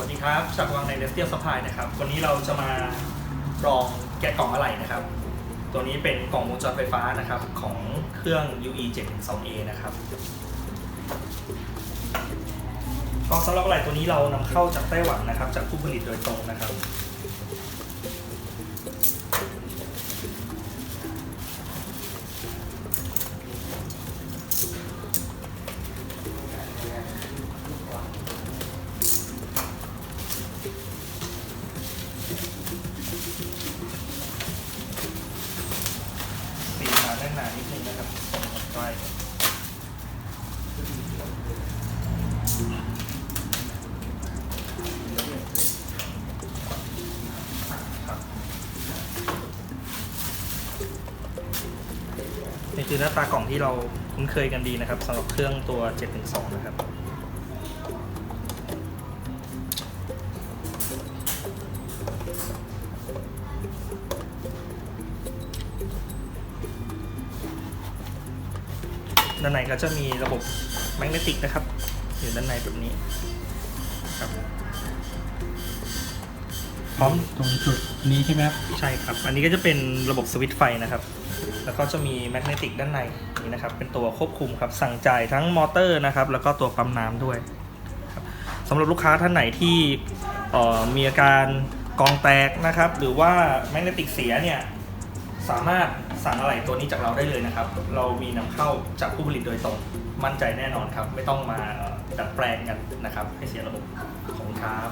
วัสดีครับจากวังในเดสเตียลสปายนะครับ วันนี้เราจะมาลองแกะกล่องอะไรนะครับ ตัวนี้เป็นกล่องวงจรไฟฟ้านะครับของเครื่อง UE 7 2 A นะครับกล่องสำหรับอะไรตัวนี้เรานำเข้าจากไต้หวันนะครับ จากผู้ผลิตโดยตรงนะครับ แน่นหนานิดนึงนะครับไปนี่คือหน้าตากล่องที่เราคุ้นเคยกันดีนะครับสำหรับเครื่องตัว 712 นะครับ ด้านในก็จะมีระบบแมกเนติกนะครับ อยู่ด้านในแบบนี้ครับพร้อมตรงจุดนี้ใช่ไหมครับใช่ครับ อันนี้ก็จะเป็นระบบสวิตช์ไฟนะครับ แล้วก็จะมีแมกเนติกด้านในนี่นะครับ เป็นตัวควบคุมครับ สั่งจ่ายทั้งมอเตอร์นะครับ แล้วก็ตัวปั๊มน้ำด้วยครับสำหรับลูกค้าท่านไหนที่เอ่อมีอาการกรองแตกนะครับ หรือว่าแมกเนติกเสียเนี่ย สามารถสั่งอะไหล่ตัวนี้จากเราได้เลยนะครับ เรามีนำเข้าจากผู้ผลิตโดยตรง มั่นใจแน่นอนครับ ไม่ต้องมาดัดแปลงกันนะครับ ให้เสียระบบของครับ